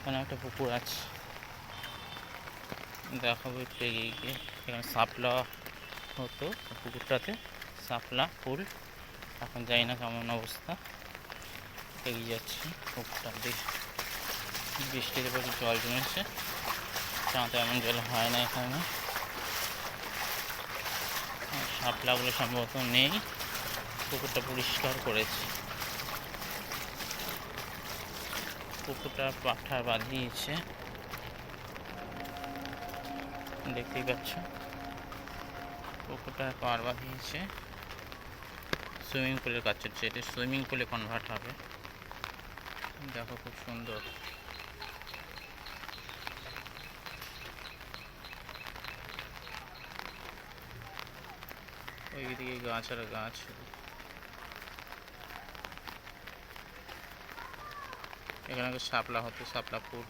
এখানে একটা পুকুর আছে। দেখাবো একটু এগিয়ে গিয়ে। এখানে সাপলা হতো পুকুরটাতে। সাপলা ফুল। এখন জানি না কেমন অবস্থা। এগিয়ে যাচ্ছি পুকুরটা বেশ। বৃষ্টির পরে জল জমেছে। চাঁতে এমন জল হয় না এখানে। সাপলাগুলো সম্ভবত নেই। পুকুরটা পরিষ্কার করেছে। পুকুরটা পাঠা বাঁধিয়েছে দেখতেই পাচ্ছ। পুকুরটা পার বাঁধিয়েছে সুইমিং পুলের কাজ চলছে। এটা সুইমিং পুলে কনভার্ট হবে। দেখো খুব সুন্দর। ওইদিকে গাছ আর গাছ। এখানে শাপলা হতো শাপলা ফুল